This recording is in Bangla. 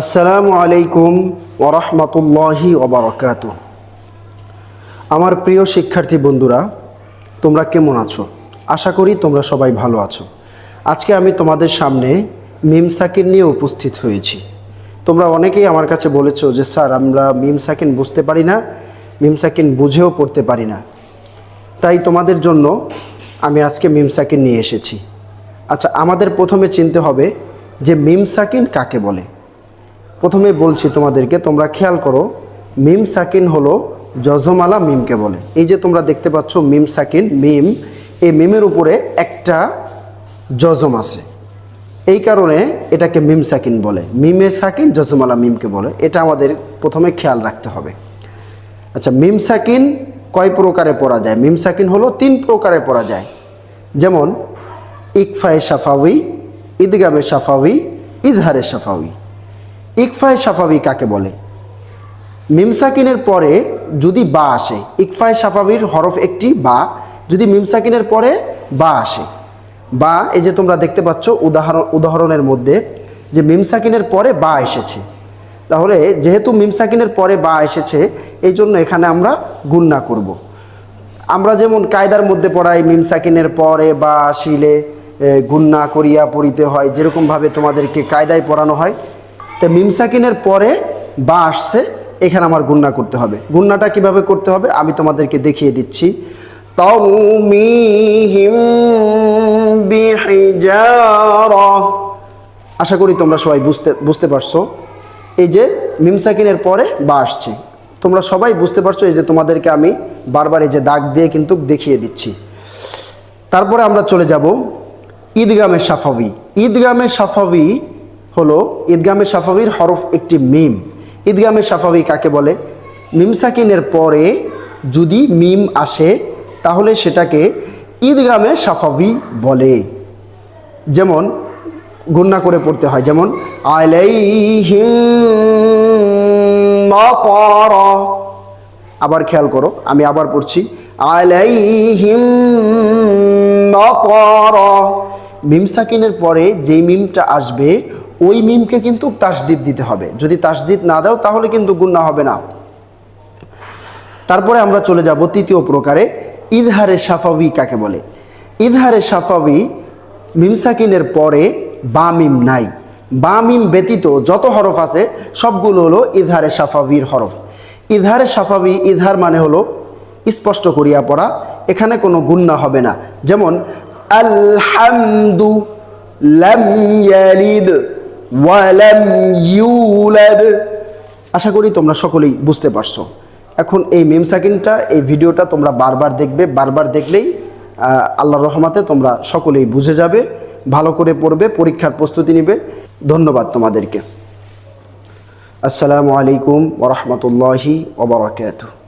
আসসালামু আলাইকুম ওরহমতুল্লাহি ওবরাকাত আমার প্রিয় শিক্ষার্থী বন্ধুরা, তোমরা কেমন আছো? আশা করি তোমরা সবাই ভালো আছো। আজকে আমি তোমাদের সামনে মিম সাকিন নিয়ে উপস্থিত হয়েছি। তোমরা অনেকেই আমার কাছে বলেছ যে, স্যার, আমরা মিম সাকিন বুঝতে পারি না, মিম সাকিন বুঝেও পড়তে পারি না। তাই তোমাদের জন্য আমি আজকে মিম সাকিন নিয়ে এসেছি। আচ্ছা আমাদের প্রথমে চিনতে হবে যে, মিম সাকিন কাকে বলে? প্রথমে বলছি তোমাদেরকে, তোমরা খেয়াল করো, মিম সাকিন হলো যজমালা মিমকে বলে। এই যে তোমরা দেখতে পাচ্ছ মিম সাকিন, মিম, এই মিমের উপরে একটা যজম আছে। এই কারণে এটাকে মিম সাকিন বলে। মিমে সাকিন যজমালা মিমকে বলে। এটা আমাদের প্রথমে খেয়াল রাখতে হবে। আচ্ছা মিম সাকিন কয় প্রকারে পড়া যায়? মিম সাকিন হলো তিন প্রকারে পড়া যায়। যেমন, ইকফায়ে সাফাউই ঈদগামে সাফাউই ইজহারে সাফাউই ইকফায়ে সাফাবি কাকে বলে মিমসাকিনের পরে যদি বা আসে ইকফায়ে সাফাবির হরফ একটি বা যদি মিমসাকিনের পরে বা আসে বা এই যে তোমরা দেখতে পাচ্ছ উদাহরণ উদাহরণের মধ্যে যে মিমসাকিনের পরে বা এসেছে তাহলে যেহেতু মিমসাকিনের পরে বা এসেছে এই জন্য এখানে আমরা গুণনা করব। আমরা যেমন কায়দার মধ্যে পড়াই মিমসাকিনের পরে বা এ, গুণনা করিয়া পড়িতে হয় যেরকমভাবে তোমাদেরকে কায়দায় পড়ানো হয় তো মিমসাকিনের পরে বা আসছে, এখানে আমার গুন্না করতে হবে। গুন্নাটা কীভাবে করতে হবে? আমি তোমাদেরকে দেখিয়ে দিচ্ছি। আশা করি তোমরা সবাই বুঝতে বুঝতে পারছ। এই যে মিমসাকিনের পরে বা আসছে। তোমরা সবাই বুঝতে পারছ, এই যে তোমাদেরকে আমি বারবার এই যে দাগ দিয়ে কিন্তু দেখিয়ে দিচ্ছি। তারপরে আমরা চলে যাব ঈদগামে সাফাবি ঈদগামে সাফাবি হলো ঈদগামে সাফাবির হরফ একটি মিম। ঈদগামে সাফাবি কাকে বলে? মিম সাকিনের পরে যদি মিম আসে, তাহলে সেটাকে ঈদগামে সাফাবি বলে। যেমন গুন্না করে পড়তে হয়, যেমন আবার খেয়াল করো, আমি আবার পড়ছি, আলাইহিম মিম সাকিনের পরে যেই মিমটা আসবে ওই মিমকে কিন্তু তাসদিদ দিতে হবে। যদি তাসদিদ না দাও, তাহলে কিন্তু গুন্না হবে না। তারপরে আমরা চলে যাব তৃতীয় প্রকারে, ইজহারে সাফাবি কাকে বলে? ইজহারে সাফাবি মিমসাকিনের পরে বা মিম নাই। বা মিম ব্যতীত যত হরফ আছে, সবগুলো হলো ইজহারে সাফাবির হরফ। ইজহারে সাফাবি ইজহার মানে হলো স্পষ্ট করিয়া পড়া, এখানে কোনো গুন্না হবে না। যেমন, আলহামদু লাম ইয়ালিদ আশা করি তোমরা সকলেই বুঝতে পারছ। এখন এই মিম সাকিনটা, এই ভিডিওটা তোমরা বারবার দেখবে, বারবার দেখলেই আল্লাহর রহমাতে তোমরা সকলেই বুঝে যাবে, ভালো করে পড়বে, পরীক্ষার প্রস্তুতি নিবে। ধন্যবাদ তোমাদেরকে। আসসালামু আলাইকুম ওরহমতুল্লাহি ওবরাকাতুহ